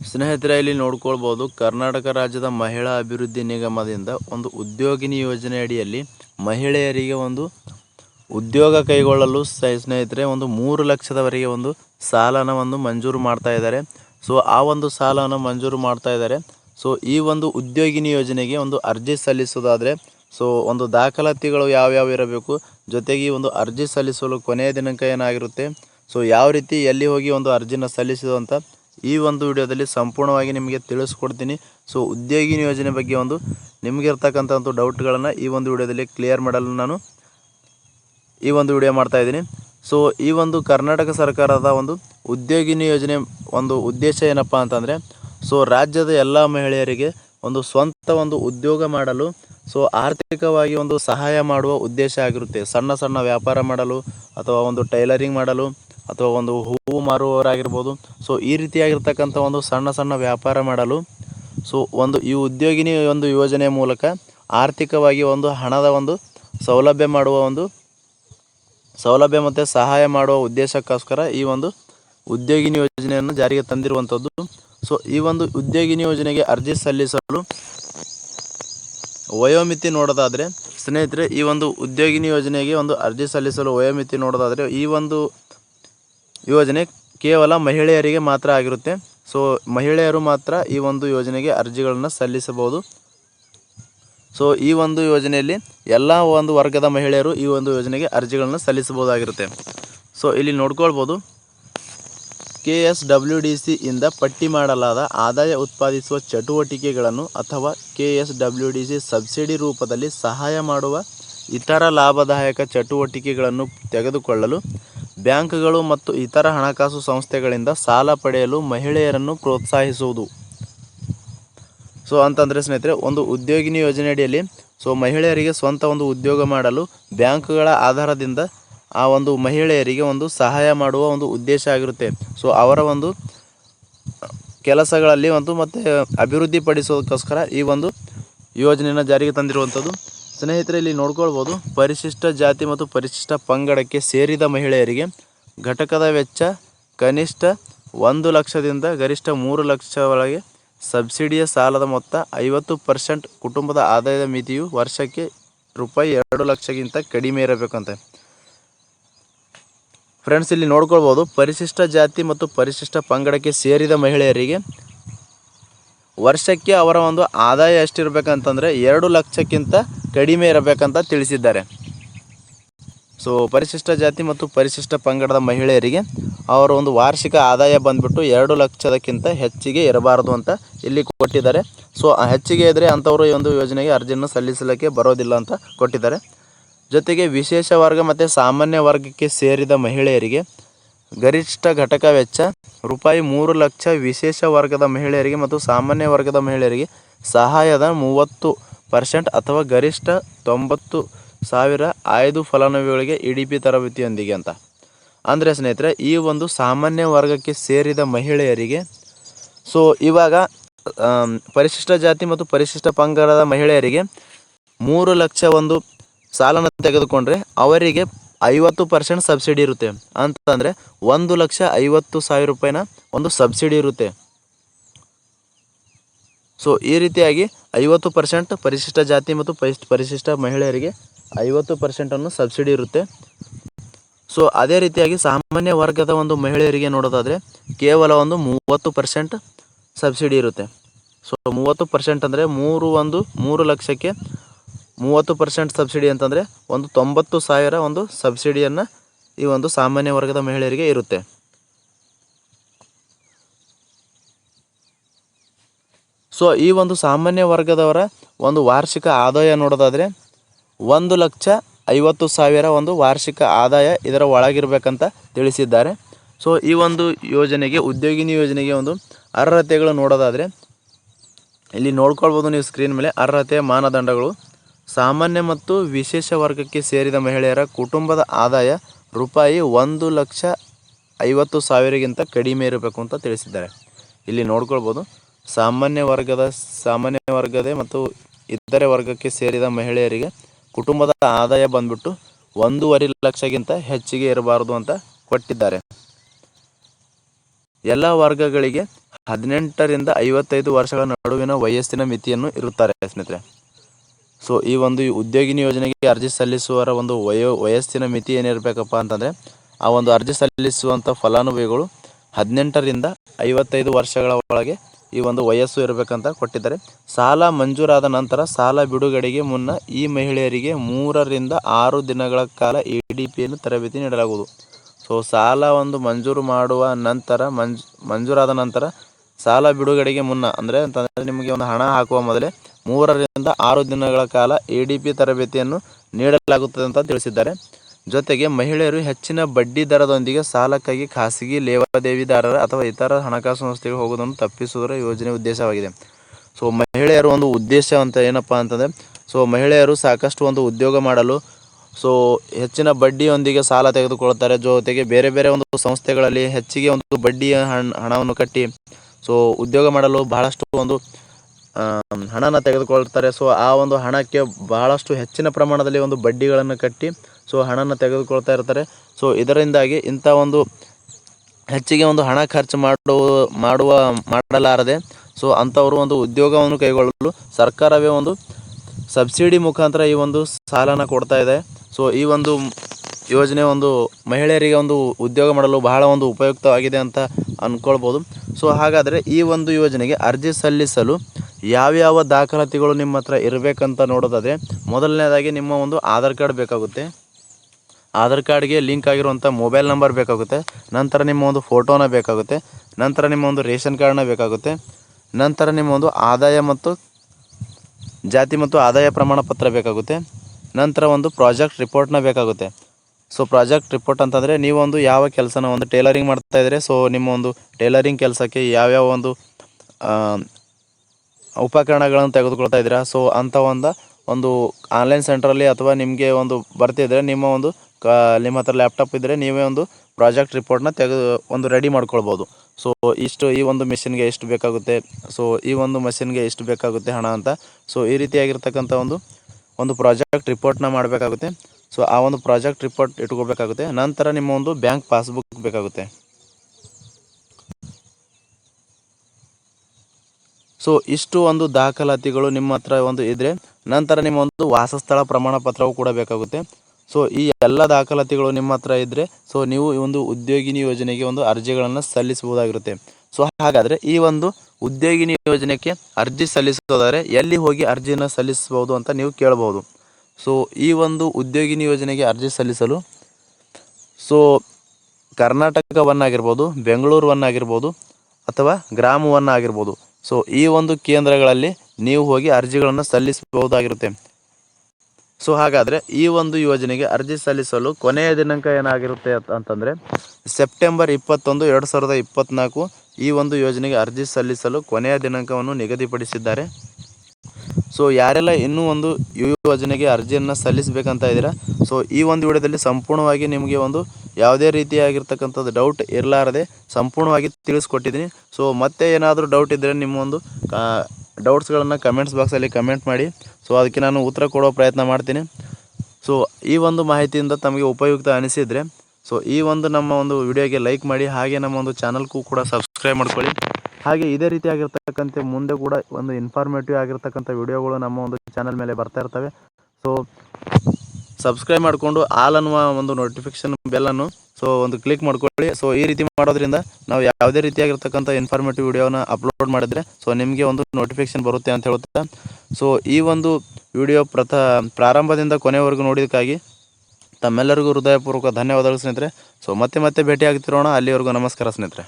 ಸ್ನೇಹಿತರೆ ಇಲ್ಲಿ ನೋಡ್ಕೊಳ್ಬೋದು, ಕರ್ನಾಟಕ ರಾಜ್ಯದ ಮಹಿಳಾ ಅಭಿವೃದ್ಧಿ ನಿಗಮದಿಂದ ಒಂದು ಉದ್ಯೋಗಿನಿ ಯೋಜನೆ ಅಡಿಯಲ್ಲಿ ಮಹಿಳೆಯರಿಗೆ ಒಂದು ಉದ್ಯೋಗ ಕೈಗೊಳ್ಳಲು ಸ್ನೇಹಿತರೆ, ಒಂದು ಮೂರು ಲಕ್ಷದವರೆಗೆ ಒಂದು ಸಾಲನ ಒಂದು ಮಂಜೂರು ಮಾಡ್ತಾ ಇದ್ದಾರೆ. ಸೊ, ಆ ಒಂದು ಸಾಲವನ್ನು ಮಂಜೂರು ಮಾಡ್ತಾ ಇದ್ದಾರೆ. ಸೊ, ಈ ಒಂದು ಉದ್ಯೋಗಿನಿ ಯೋಜನೆಗೆ ಒಂದು ಅರ್ಜಿ ಸಲ್ಲಿಸೋದಾದರೆ ಸೊ, ಒಂದು ದಾಖಲಾತಿಗಳು ಯಾವ್ಯಾವ ಇರಬೇಕು, ಜೊತೆಗೆ ಒಂದು ಅರ್ಜಿ ಸಲ್ಲಿಸಲು ಕೊನೆಯ ದಿನಾಂಕ ಏನಾಗಿರುತ್ತೆ, ಸೊ, ಯಾವ ರೀತಿ ಎಲ್ಲಿ ಹೋಗಿ ಒಂದು ಅರ್ಜಿನ ಸಲ್ಲಿಸೋದು ಅಂತ ಈ ಒಂದು ವಿಡಿಯೋದಲ್ಲಿ ಸಂಪೂರ್ಣವಾಗಿ ನಿಮಗೆ ತಿಳಿಸ್ಕೊಡ್ತೀನಿ. ಸೊ ಉದ್ಯೋಗಿನಿ ಯೋಜನೆ ಬಗ್ಗೆ ಒಂದು ನಿಮಗಿರ್ತಕ್ಕಂಥ ಒಂದು ಡೌಟ್ಗಳನ್ನು ಈ ಒಂದು ವಿಡಿಯೋದಲ್ಲಿ ಕ್ಲಿಯರ್ ಮಾಡಲು ನಾನು ಈ ಒಂದು ವಿಡಿಯೋ ಮಾಡ್ತಾ ಇದ್ದೀನಿ. ಸೊ ಈ ಒಂದು ಕರ್ನಾಟಕ ಸರ್ಕಾರದ ಒಂದು ಉದ್ಯೋಗಿನಿ ಯೋಜನೆ ಒಂದು ಉದ್ದೇಶ ಏನಪ್ಪ ಅಂತಂದರೆ ಸೊ ರಾಜ್ಯದ ಎಲ್ಲ ಮಹಿಳೆಯರಿಗೆ ಒಂದು ಸ್ವಂತ ಒಂದು ಉದ್ಯೋಗ ಮಾಡಲು ಸೊ ಆರ್ಥಿಕವಾಗಿ ಒಂದು ಸಹಾಯ ಮಾಡುವ ಉದ್ದೇಶ ಆಗಿರುತ್ತೆ. ಸಣ್ಣ ಸಣ್ಣ ವ್ಯಾಪಾರ ಮಾಡಲು ಅಥವಾ ಒಂದು ಟೈಲರಿಂಗ್ ಮಾಡಲು ಅಥವಾ ಒಂದು ಹೂವು ಮಾರುವವರಾಗಿರ್ಬೋದು. ಸೊ ಈ ರೀತಿಯಾಗಿರ್ತಕ್ಕಂಥ ಒಂದು ಸಣ್ಣ ಸಣ್ಣ ವ್ಯಾಪಾರ ಮಾಡಲು ಸೊ ಒಂದು ಈ ಉದ್ಯೋಗಿನಿ ಒಂದು ಯೋಜನೆ ಮೂಲಕ ಆರ್ಥಿಕವಾಗಿ ಒಂದು ಹಣದ ಒಂದು ಸೌಲಭ್ಯ ಮಾಡುವ ಒಂದು ಸೌಲಭ್ಯ ಮತ್ತು ಸಹಾಯ ಮಾಡುವ ಉದ್ದೇಶಕ್ಕೋಸ್ಕರ ಈ ಒಂದು ಉದ್ಯೋಗಿನಿ ಯೋಜನೆಯನ್ನು ಜಾರಿಗೆ ತಂದಿರುವಂಥದ್ದು. ಸೊ ಈ ಒಂದು ಉದ್ಯೋಗಿನಿ ಯೋಜನೆಗೆ ಅರ್ಜಿ ಸಲ್ಲಿಸಲು ವಯೋಮಿತಿ ನೋಡೋದಾದರೆ, ಸ್ನೇಹಿತರೆ, ಈ ಒಂದು ಉದ್ಯೋಗಿನಿ ಯೋಜನೆಗೆ ಒಂದು ಅರ್ಜಿ ಸಲ್ಲಿಸಲು ವಯೋಮಿತಿ ನೋಡೋದಾದರೆ, ಈ ಒಂದು ಯೋಜನೆ ಕೇವಲ ಮಹಿಳೆಯರಿಗೆ ಮಾತ್ರ ಆಗಿರುತ್ತೆ. ಸೊ ಮಹಿಳೆಯರು ಮಾತ್ರ ಈ ಒಂದು ಯೋಜನೆಗೆ ಅರ್ಜಿಗಳನ್ನು ಸಲ್ಲಿಸಬಹುದು. ಸೊ ಈ ಒಂದು ಯೋಜನೆಯಲ್ಲಿ ಎಲ್ಲ ಒಂದು ವರ್ಗದ ಮಹಿಳೆಯರು ಈ ಒಂದು ಯೋಜನೆಗೆ ಅರ್ಜಿಗಳನ್ನು ಸಲ್ಲಿಸಬಹುದಾಗಿರುತ್ತೆ. ಸೊ ಇಲ್ಲಿ ನೋಡ್ಕೊಳ್ಬೋದು. K S W D C ಇಂದ ಪಟ್ಟಿ ಮಾಡಲಾದ ಆದಾಯ ಉತ್ಪಾದಿಸುವ ಚಟುವಟಿಕೆಗಳನ್ನು ಅಥವಾ K S W D C subsidy ರೂಪದಲ್ಲಿ ಸಹಾಯ ಮಾಡುವ ಇತರ ಲಾಭದಾಯಕ ಚಟುವಟಿಕೆಗಳನ್ನು ತೆಗೆದುಕೊಳ್ಳಲು ಬ್ಯಾಂಕ್ಗಳು ಮತ್ತು ಇತರ ಹಣಕಾಸು ಸಂಸ್ಥೆಗಳಿಂದ ಸಾಲ ಪಡೆಯಲು ಮಹಿಳೆಯರನ್ನು ಪ್ರೋತ್ಸಾಹಿಸುವುದು. ಸೊ ಅಂತಂದರೆ ಸ್ನೇಹಿತರೆ, ಒಂದು ಉದ್ಯೋಗಿನಿ ಯೋಜನೆಯಡಿಯಲ್ಲಿ ಸೊ ಮಹಿಳೆಯರಿಗೆ ಸ್ವಂತ ಒಂದು ಉದ್ಯೋಗ ಮಾಡಲು ಬ್ಯಾಂಕ್ಗಳ ಆಧಾರದಿಂದ ಆ ಒಂದು ಮಹಿಳೆಯರಿಗೆ ಒಂದು ಸಹಾಯ ಮಾಡುವ ಒಂದು ಉದ್ದೇಶ ಆಗಿರುತ್ತೆ. ಸೊ ಅವರ ಒಂದು ಕೆಲಸಗಳಲ್ಲಿ ಒಂದು ಮತ್ತು ಅಭಿವೃದ್ಧಿಪಡಿಸೋದಕ್ಕೋಸ್ಕರ ಈ ಒಂದು ಯೋಜನೆಯನ್ನು ಜಾರಿಗೆ ತಂದಿರುವಂಥದ್ದು. ಸ್ನೇಹಿತರೆ ಇಲ್ಲಿ ನೋಡ್ಕೊಳ್ಬೋದು. ಪರಿಶಿಷ್ಟ ಜಾತಿ ಮತ್ತು ಪರಿಶಿಷ್ಟ ಪಂಗಡಕ್ಕೆ ಸೇರಿದ ಮಹಿಳೆಯರಿಗೆ ಘಟಕದ ವೆಚ್ಚ ಕನಿಷ್ಠ ಒಂದು ಲಕ್ಷದಿಂದ ಗರಿಷ್ಠ ಮೂರು ಲಕ್ಷವರೆಗೆ ಸಬ್ಸಿಡಿಯ ಸಾಲದ ಮೊತ್ತ ಐವತ್ತು ಪರ್ಸೆಂಟ್ ಕುಟುಂಬದ ಆದಾಯದ ಮಿತಿಯು ವರ್ಷಕ್ಕೆ ರೂಪಾಯಿ ಎರಡು ಲಕ್ಷಕ್ಕಿಂತ ಕಡಿಮೆ ಇರಬೇಕಂತೆ. ಫ್ರೆಂಡ್ಸ್ ಇಲ್ಲಿ ನೋಡ್ಕೊಳ್ಬೋದು. ಪರಿಶಿಷ್ಟ ಜಾತಿ ಮತ್ತು ಪರಿಶಿಷ್ಟ ಪಂಗಡಕ್ಕೆ ಸೇರಿದ ಮಹಿಳೆಯರಿಗೆ ವರ್ಷಕ್ಕೆ ಅವರ ಒಂದು ಆದಾಯ ಎಷ್ಟಿರಬೇಕಂತಂದರೆ ಎರಡು ಲಕ್ಷಕ್ಕಿಂತ ಕಡಿಮೆ ಇರಬೇಕಂತ ತಿಳಿಸಿದ್ದಾರೆ. ಸೊ ಪರಿಶಿಷ್ಟ ಜಾತಿ ಮತ್ತು ಪರಿಶಿಷ್ಟ ಪಂಗಡದ ಮಹಿಳೆಯರಿಗೆ ಅವರ ಒಂದು ವಾರ್ಷಿಕ ಆದಾಯ ಬಂದ್ಬಿಟ್ಟು ಎರಡು ಲಕ್ಷದಕ್ಕಿಂತ ಹೆಚ್ಚಿಗೆ ಇರಬಾರದು ಅಂತ ಇಲ್ಲಿ ಕೊಟ್ಟಿದ್ದಾರೆ. ಸೊ ಹೆಚ್ಚಿಗೆ ಇದ್ದರೆ ಅಂಥವರು ಈ ಒಂದು ಯೋಜನೆಗೆ ಅರ್ಜಿಯನ್ನು ಸಲ್ಲಿಸಲಿಕ್ಕೆ ಬರೋದಿಲ್ಲ ಅಂತ ಕೊಟ್ಟಿದ್ದಾರೆ. ಜೊತೆಗೆ ವಿಶೇಷ ವರ್ಗ ಮತ್ತು ಸಾಮಾನ್ಯ ವರ್ಗಕ್ಕೆ ಸೇರಿದ ಮಹಿಳೆಯರಿಗೆ ಗರಿಷ್ಠ ಘಟಕ ವೆಚ್ಚ ರೂಪಾಯಿ ಮೂರು ಲಕ್ಷ ವಿಶೇಷ ವರ್ಗದ ಮಹಿಳೆಯರಿಗೆ ಮತ್ತು ಸಾಮಾನ್ಯ ವರ್ಗದ ಮಹಿಳೆಯರಿಗೆ ಸಹಾಯದ ಮೂವತ್ತು ಪರ್ಸೆಂಟ್ ಅಥವಾ ಗರಿಷ್ಠ ತೊಂಬತ್ತು ಸಾವಿರ ಆಯ್ದು ಫಲಾನುಭವಿಗಳಿಗೆ ಇ ಡಿ ಪಿ ತರಬೇತಿಯೊಂದಿಗೆ ಅಂತ. ಅಂದರೆ ಸ್ನೇಹಿತರೆ, ಈ ಒಂದು ಸಾಮಾನ್ಯ ವರ್ಗಕ್ಕೆ ಸೇರಿದ ಮಹಿಳೆಯರಿಗೆ ಸೊ ಇವಾಗ ಪರಿಶಿಷ್ಟ ಜಾತಿ ಮತ್ತು ಪರಿಶಿಷ್ಟ ಪಂಗಡದ ಮಹಿಳೆಯರಿಗೆ ಮೂರು ಲಕ್ಷ ಒಂದು ಸಾಲನ ತೆಗೆದುಕೊಂಡ್ರೆ ಅವರಿಗೆ ಐವತ್ತು ಪರ್ಸೆಂಟ್ ಸಬ್ಸಿಡಿ ಇರುತ್ತೆ. ಅಂತಂದರೆ ಒಂದು ಲಕ್ಷ ಐವತ್ತು ಸಾವಿರ ರೂಪಾಯಿನ ಒಂದು ಸಬ್ಸಿಡಿ ಇರುತ್ತೆ. ಸೊ ಈ ರೀತಿಯಾಗಿ ಐವತ್ತು ಪರ್ಸೆಂಟ್ ಪರಿಶಿಷ್ಟ ಜಾತಿ ಮತ್ತು ಪರಿಶ್ ಪರಿಶಿಷ್ಟ ಮಹಿಳೆಯರಿಗೆ ಐವತ್ತು ಪರ್ಸೆಂಟನ್ನು ಸಬ್ಸಿಡಿ ಇರುತ್ತೆ. ಸೊ ಅದೇ ರೀತಿಯಾಗಿ ಸಾಮಾನ್ಯ ವರ್ಗದ ಒಂದು ಮಹಿಳೆಯರಿಗೆ ನೋಡೋದಾದರೆ ಕೇವಲ ಒಂದು ಮೂವತ್ತು ಪರ್ಸೆಂಟ್ ಸಬ್ಸಿಡಿ ಇರುತ್ತೆ. ಸೊ ಮೂವತ್ತು ಪರ್ಸೆಂಟ್ ಅಂದರೆ ಮೂರು ಒಂದು ಮೂರು ಲಕ್ಷಕ್ಕೆ ಮೂವತ್ತು ಪರ್ಸೆಂಟ್ ಸಬ್ಸಿಡಿ ಅಂತಂದರೆ ಒಂದು ತೊಂಬತ್ತು ಸಾವಿರ ಒಂದು ಸಬ್ಸಿಡಿಯನ್ನು ಈ ಒಂದು ಸಾಮಾನ್ಯ ವರ್ಗದ ಮಹಿಳೆಯರಿಗೆ ಇರುತ್ತೆ. ಸೊ ಈ ಒಂದು ಸಾಮಾನ್ಯ ವರ್ಗದವರ ಒಂದು ವಾರ್ಷಿಕ ಆದಾಯ ನೋಡೋದಾದರೆ ಒಂದು ಲಕ್ಷ ಐವತ್ತು ಸಾವಿರ ಒಂದು ವಾರ್ಷಿಕ ಆದಾಯ ಇದರ ಒಳಗಿರಬೇಕಂತ ತಿಳಿಸಿದ್ದಾರೆ. ಸೊ ಈ ಒಂದು ಯೋಜನೆಗೆ, ಉದ್ಯೋಗಿನಿ ಯೋಜನೆಗೆ ಒಂದು ಅರ್ಹತೆಗಳು ನೋಡೋದಾದರೆ, ಇಲ್ಲಿ ನೋಡ್ಕೊಳ್ಬೋದು ನೀವು ಸ್ಕ್ರೀನ್ ಮೇಲೆ, ಅರ್ಹತೆ ಮಾನದಂಡಗಳು. ಸಾಮಾನ್ಯ ಮತ್ತು ವಿಶೇಷ ವರ್ಗಕ್ಕೆ ಸೇರಿದ ಮಹಿಳೆಯರ ಕುಟುಂಬದ ಆದಾಯ ರೂಪಾಯಿ ಒಂದು ಲಕ್ಷ ಐವತ್ತು ಸಾವಿರಗಿಂತ ಕಡಿಮೆ ಇರಬೇಕು ಅಂತ ತಿಳಿಸಿದ್ದಾರೆ. ಇಲ್ಲಿ ನೋಡ್ಕೊಳ್ಬೋದು, ಸಾಮಾನ್ಯ ವರ್ಗದ ಸಾಮಾನ್ಯ ವರ್ಗದ ಮತ್ತು ಇತರೆ ವರ್ಗಕ್ಕೆ ಸೇರಿದ ಮಹಿಳೆಯರಿಗೆ ಕುಟುಂಬದ ಆದಾಯ ಬಂದ್ಬಿಟ್ಟು ಒಂದೂವರೆ ಲಕ್ಷಗಿಂತ ಹೆಚ್ಚಿಗೆ ಇರಬಾರದು ಅಂತ ಕೊಟ್ಟಿದ್ದಾರೆ. ಎಲ್ಲ ವರ್ಗಗಳಿಗೆ ಹದಿನೆಂಟರಿಂದ ಐವತ್ತೈದು ವರ್ಷಗಳ ನಡುವಿನ ವಯಸ್ಸಿನ ಮಿತಿಯನ್ನು ಇರುತ್ತಾರೆ ಸ್ನೇಹಿತರೆ. ಸೊ ಈ ಒಂದು ಉದ್ಯೋಗಿನಿ ಯೋಜನೆಗೆ ಅರ್ಜಿ ಸಲ್ಲಿಸುವರ ಒಂದು ವಯೋ, ವಯಸ್ಸಿನ ಮಿತಿ ಏನಿರಬೇಕಪ್ಪ ಅಂತಂದರೆ, ಆ ಒಂದು ಅರ್ಜಿ ಸಲ್ಲಿಸುವಂಥ ಫಲಾನುಭವಿಗಳು ಹದಿನೆಂಟರಿಂದ ಐವತ್ತೈದು ವರ್ಷಗಳ ಒಳಗೆ ಈ ಒಂದು ವಯಸ್ಸು ಇರಬೇಕಂತ ಕೊಟ್ಟಿದ್ದಾರೆ. ಸಾಲ ಮಂಜೂರಾದ ನಂತರ ಸಾಲ ಬಿಡುಗಡೆಗೆ ಮುನ್ನ ಈ ಮಹಿಳೆಯರಿಗೆ ಮೂರರಿಂದ ಆರು ದಿನಗಳ ಕಾಲ ಎ ಡಿ ಪಿಯನ್ನು ತರಬೇತಿ ನೀಡಲಾಗುವುದು. ಸೊ ಸಾಲ ಒಂದು ಮಂಜೂರು ಮಾಡುವ ನಂತರ ಮಂಜ್, ಮಂಜೂರಾದ ನಂತರ ಸಾಲ ಬಿಡುಗಡೆಗೆ ಮುನ್ನ ಅಂದರೆ ಅಂತಂದರೆ ನಿಮಗೆ ಒಂದು ಹಣ ಹಾಕುವ ಮೊದಲೇ ಮೂರರಿಂದ ಆರು ದಿನಗಳ ಕಾಲ ಎ ತರಬೇತಿಯನ್ನು ನೀಡಲಾಗುತ್ತದೆ ಅಂತ ತಿಳಿಸಿದ್ದಾರೆ. ಜೊತೆಗೆ ಮಹಿಳೆಯರು ಹೆಚ್ಚಿನ ಬಡ್ಡಿ ದರದೊಂದಿಗೆ ಸಾಲಕ್ಕಾಗಿ ಖಾಸಗಿ ಲೇವಾದೇವಿದಾರರ ಅಥವಾ ಇತರ ಹಣಕಾಸು ಸಂಸ್ಥೆಗೆ ಹೋಗುವುದನ್ನು ತಪ್ಪಿಸುವುದರ ಯೋಜನೆ ಉದ್ದೇಶವಾಗಿದೆ. ಸೊ, ಮಹಿಳೆಯರು ಒಂದು ಉದ್ದೇಶ ಅಂತ ಏನಪ್ಪಾ ಅಂತಂದರೆ, ಸೊ, ಮಹಿಳೆಯರು ಸಾಕಷ್ಟು ಒಂದು ಉದ್ಯೋಗ ಮಾಡಲು, ಸೊ, ಹೆಚ್ಚಿನ ಬಡ್ಡಿಯೊಂದಿಗೆ ಸಾಲ ತೆಗೆದುಕೊಳ್ಳುತ್ತಾರೆ. ಜೊತೆಗೆ ಬೇರೆ ಬೇರೆ ಒಂದು ಸಂಸ್ಥೆಗಳಲ್ಲಿ ಹೆಚ್ಚಿಗೆ ಒಂದು ಬಡ್ಡಿಯ ಹಣ, ಹಣವನ್ನು ಕಟ್ಟಿ, ಸೊ, ಉದ್ಯೋಗ ಮಾಡಲು ಬಹಳಷ್ಟು ಒಂದು ಹಣನ ತೆಗೆದುಕೊಳ್ತಾರೆ. ಸೊ ಆ ಒಂದು ಹಣಕ್ಕೆ ಬಹಳಷ್ಟು ಹೆಚ್ಚಿನ ಪ್ರಮಾಣದಲ್ಲಿ ಒಂದು ಬಡ್ಡಿಗಳನ್ನು ಕಟ್ಟಿ ಸೊ ಹಣನ ತೆಗೆದುಕೊಳ್ತಾ ಇರ್ತಾರೆ. ಸೊ ಇದರಿಂದಾಗಿ ಇಂಥ ಒಂದು ಹೆಚ್ಚಿಗೆ ಒಂದು ಹಣ ಖರ್ಚು ಮಾಡುವ ಮಾಡುವ, ಮಾಡಲಾರದೆ ಸೊ ಅಂಥವರು ಒಂದು ಉದ್ಯೋಗವನ್ನು ಕೈಗೊಳ್ಳಲು ಸರ್ಕಾರವೇ ಒಂದು ಸಬ್ಸಿಡಿ ಮುಖಾಂತರ ಈ ಒಂದು ಸಾಲನ ಕೊಡ್ತಾ ಇದೆ. ಸೊ ಈ ಒಂದು ಯೋಜನೆ ಒಂದು ಮಹಿಳೆಯರಿಗೆ ಒಂದು ಉದ್ಯೋಗ ಮಾಡಲು ಬಹಳ ಒಂದು ಉಪಯುಕ್ತವಾಗಿದೆ ಅಂತ ಅಂದ್ಕೊಳ್ಬೋದು ಸೊ ಹಾಗಾದರೆ ಈ ಒಂದು ಯೋಜನೆಗೆ ಅರ್ಜಿ ಸಲ್ಲಿಸಲು ಯಾವ್ಯಾವ ದಾಖಲಾತಿಗಳು ನಿಮ್ಮ ಹತ್ರ ಇರಬೇಕಂತ ನೋಡೋದಾದರೆ ಮೊದಲನೇದಾಗಿ ನಿಮ್ಮ ಒಂದು ಆಧಾರ್ ಕಾರ್ಡ್ ಬೇಕಾಗುತ್ತೆ. ಆಧಾರ್ ಕಾರ್ಡ್ಗೆ ಲಿಂಕ್ ಆಗಿರುವಂಥ ಮೊಬೈಲ್ ನಂಬರ್ ಬೇಕಾಗುತ್ತೆ. ನಂತರ ನಿಮ್ಮ ಒಂದು ಫೋಟೋನ ಬೇಕಾಗುತ್ತೆ. ನಂತರ ನಿಮ್ಮ ಒಂದು ರೇಷನ್ ಕಾರ್ಡ್ನ ಬೇಕಾಗುತ್ತೆ. ನಂತರ ನಿಮ್ಮ ಒಂದು ಆದಾಯ ಮತ್ತು ಜಾತಿ ಮತ್ತು ಆದಾಯ ಪ್ರಮಾಣ ಪತ್ರ ಬೇಕಾಗುತ್ತೆ. ನಂತರ ಒಂದು ಪ್ರಾಜೆಕ್ಟ್ ರಿಪೋರ್ಟ್ನ ಬೇಕಾಗುತ್ತೆ. ಸೊ ಪ್ರಾಜೆಕ್ಟ್ ರಿಪೋರ್ಟ್ ಅಂತಂದರೆ ನೀವೊಂದು ಯಾವ ಕೆಲಸನ ಒಂದು ಟೇಲರಿಂಗ್ ಮಾಡ್ತಾ ಸೊ ನಿಮ್ಮ ಒಂದು ಟೇಲರಿಂಗ್ ಕೆಲಸಕ್ಕೆ ಯಾವ್ಯಾವ ಒಂದು ಉಪಕರಣಗಳನ್ನು ತೆಗೆದುಕೊಳ್ತಾ ಇದ್ದೀರಾ? ಸೊ ಅಂಥ ಒಂದು ಒಂದು ಆನ್ಲೈನ್ ಸೆಂಟ್ರಲ್ಲಿ ಅಥವಾ ನಿಮಗೆ ಒಂದು ಬರ್ತಿದ್ರೆ ನಿಮ್ಮ ಒಂದು ಕ, ನಿಮ್ಮ ಹತ್ರ ಲ್ಯಾಪ್ಟಾಪ್ ಇದ್ದರೆ ನೀವೇ ಒಂದು ಪ್ರಾಜೆಕ್ಟ್ ರಿಪೋರ್ಟ್ನ ತೆಗೆದು ಒಂದು ರೆಡಿ ಮಾಡ್ಕೊಳ್ಬೋದು. ಸೊ ಇಷ್ಟು ಈ ಒಂದು ಮೆಷಿನ್ಗೆ ಎಷ್ಟು ಬೇಕಾಗುತ್ತೆ? ಸೊ ಈ ಒಂದು ಮೆಷಿನ್ಗೆ ಎಷ್ಟು ಬೇಕಾಗುತ್ತೆ ಹಣ ಅಂತ? ಸೊ ಈ ರೀತಿಯಾಗಿರ್ತಕ್ಕಂಥ ಒಂದು ಒಂದು ಪ್ರಾಜೆಕ್ಟ್ ರಿಪೋರ್ಟ್ನ ಮಾಡಬೇಕಾಗುತ್ತೆ. ಸೊ ಆ ಒಂದು ಪ್ರಾಜೆಕ್ಟ್ ರಿಪೋರ್ಟ್ ಇಟ್ಕೋಬೇಕಾಗುತ್ತೆ ನಂತರ ನಿಮ್ಮ ಒಂದು ಬ್ಯಾಂಕ್ ಪಾಸ್ಬುಕ್ ಬೇಕಾಗುತ್ತೆ. ಸೊ ಇಷ್ಟು ಒಂದು ದಾಖಲಾತಿಗಳು ನಿಮ್ಮ ಹತ್ರ ಒಂದು ಇದ್ದರೆ ನಂತರ ನಿಮ್ಮ ಒಂದು ವಾಸಸ್ಥಳ ಪ್ರಮಾಣ ಪತ್ರವು ಕೂಡ ಬೇಕಾಗುತ್ತೆ. ಸೊ ಈ ಎಲ್ಲ ದಾಖಲಾತಿಗಳು ನಿಮ್ಮ ಹತ್ರ ಇದ್ದರೆ ಸೊ ನೀವು ಈ ಒಂದು ಉದ್ಯೋಗಿನಿ ಯೋಜನೆಗೆ ಒಂದು ಅರ್ಜಿಗಳನ್ನು ಸಲ್ಲಿಸಬಹುದಾಗಿರುತ್ತೆ. ಸೊ ಹಾಗಾದರೆ ಈ ಒಂದು ಉದ್ಯೋಗಿನಿ ಯೋಜನೆಗೆ ಅರ್ಜಿ ಸಲ್ಲಿಸೋದಾದರೆ ಎಲ್ಲಿ ಹೋಗಿ ಅರ್ಜಿಯನ್ನು ಸಲ್ಲಿಸಬಹುದು ಅಂತ ನೀವು ಕೇಳಬಹುದು. ಸೊ ಈ ಒಂದು ಉದ್ಯೋಗಿನಿ ಯೋಜನೆಗೆ ಅರ್ಜಿ ಸಲ್ಲಿಸಲು so Karnataka one Bengaluru one ಅಥವಾ ಗ್ರಾಮ ಸೊ ಈ ಒಂದು ಕೇಂದ್ರಗಳಲ್ಲಿ ನೀವು ಹೋಗಿ ಅರ್ಜಿಗಳನ್ನು ಸಲ್ಲಿಸಬಹುದಾಗಿರುತ್ತೆ. ಸೊ ಹಾಗಾದರೆ ಈ ಒಂದು ಯೋಜನೆಗೆ ಅರ್ಜಿ ಸಲ್ಲಿಸಲು ಕೊನೆಯ ದಿನಾಂಕ ಏನಾಗಿರುತ್ತೆ ಅಂತ- ಅಂತಂದರೆ ಸೆಪ್ಟೆಂಬರ್ ಇಪ್ಪತ್ತೊಂದು, ಎರಡು ಸಾವಿರದ ಇಪ್ಪತ್ತ್ನಾಲ್ಕು ಈ ಒಂದು ಯೋಜನೆಗೆ ಅರ್ಜಿ ಸಲ್ಲಿಸಲು ಕೊನೆಯ ದಿನಾಂಕವನ್ನು ನಿಗದಿಪಡಿಸಿದ್ದಾರೆ. ಸೊ ಯಾರೆಲ್ಲ ಇನ್ನೂ ಒಂದು ಯೋಜನೆಗೆ ಅರ್ಜಿಯನ್ನು ಸಲ್ಲಿಸಬೇಕಂತ ಇದ್ದೀರಾ? ಸೊ ಈ ಒಂದು ವಿಡಿಯೋದಲ್ಲಿ ಸಂಪೂರ್ಣವಾಗಿ ನಿಮಗೆ ಒಂದು ಯಾವುದೇ ರೀತಿಯಾಗಿರ್ತಕ್ಕಂಥದ್ದು ಡೌಟ್ ಇರಲಾರದೆ ಸಂಪೂರ್ಣವಾಗಿ ತಿಳಿಸ್ಕೊಟ್ಟಿದ್ದೀನಿ. ಸೊ ಮತ್ತೆ ಏನಾದರೂ ಡೌಟ್ ಇದ್ದರೆ ನಿಮ್ಮ ಒಂದು ಡೌಟ್ಸ್ಗಳನ್ನು ಕಮೆಂಟ್ಸ್ ಬಾಕ್ಸಲ್ಲಿ ಕಮೆಂಟ್ ಮಾಡಿ. ಸೊ ಅದಕ್ಕೆ ನಾನು ಉತ್ತರ ಕೊಡೋ ಪ್ರಯತ್ನ ಮಾಡ್ತೀನಿ. ಸೊ ಈ ಒಂದು ಮಾಹಿತಿಯಿಂದ ತಮಗೆ ಉಪಯುಕ್ತ ಅನಿಸಿದರೆ ಸೊ ಈ ಒಂದು ನಮ್ಮ ಒಂದು ವಿಡಿಯೋಗೆ ಲೈಕ್ ಮಾಡಿ, ಹಾಗೆ ನಮ್ಮ ಒಂದು ಚಾನಲ್ಗೂ ಕೂಡ ಸಬ್ಸ್ಕ್ರೈಬ್ ಮಾಡ್ಕೊಳ್ಳಿ. ಹಾಗೆ ಇದೇ ರೀತಿಯಾಗಿರ್ತಕ್ಕಂಥ ಮುಂದೆ ಕೂಡ ಒಂದು ಇನ್ಫಾರ್ಮೇಟಿವ್ ಆಗಿರ್ತಕ್ಕಂಥ ವಿಡಿಯೋಗಳು ನಮ್ಮ ಒಂದು ಚಾನಲ್ ಮೇಲೆ ಬರ್ತಾ ಇರ್ತವೆ. ಸೊ ಸಬ್ಸ್ಕ್ರೈಬ್ ಮಾಡಿಕೊಂಡು ಆಲ್ ಅನ್ನುವ ಒಂದು ನೋಟಿಫಿಕೇಶನ್ ಬೆಲ್ಲನ್ನು ಸೊ ಒಂದು ಕ್ಲಿಕ್ ಮಾಡ್ಕೊಳ್ಳಿ. ಸೊ ಈ ರೀತಿ ಮಾಡೋದ್ರಿಂದ ನಾವು ಯಾವುದೇ ರೀತಿಯಾಗಿರ್ತಕ್ಕಂಥ ಇನ್ಫಾರ್ಮೇಟಿವ್ ವಿಡಿಯೋನ ಅಪ್ಲೋಡ್ ಮಾಡಿದರೆ ಸೊ ನಿಮಗೆ ಒಂದು ನೋಟಿಫಿಕೇಶನ್ ಬರುತ್ತೆ ಅಂತ ಹೇಳುತ್ತಾ. ಸೊ ಈ ಒಂದು ವಿಡಿಯೋ ಪ್ರಥ, ಪ್ರಾರಂಭದಿಂದ ಕೊನೆವರೆಗೂ ನೋಡಿದಕ್ಕಾಗಿ ತಮ್ಮೆಲ್ಲರಿಗೂ ಹೃದಯಪೂರ್ವಕ ಧನ್ಯವಾದಗಳು ಸ್ನೇಹಿತರೆ. ಸೊ ಮತ್ತೆ ಮತ್ತೆ ಭೇಟಿ ಆಗ್ತಿರೋಣ ಅಲ್ಲಿವರೆಗೂ ನಮಸ್ಕಾರ ಸ್ನೇಹಿತರೆ.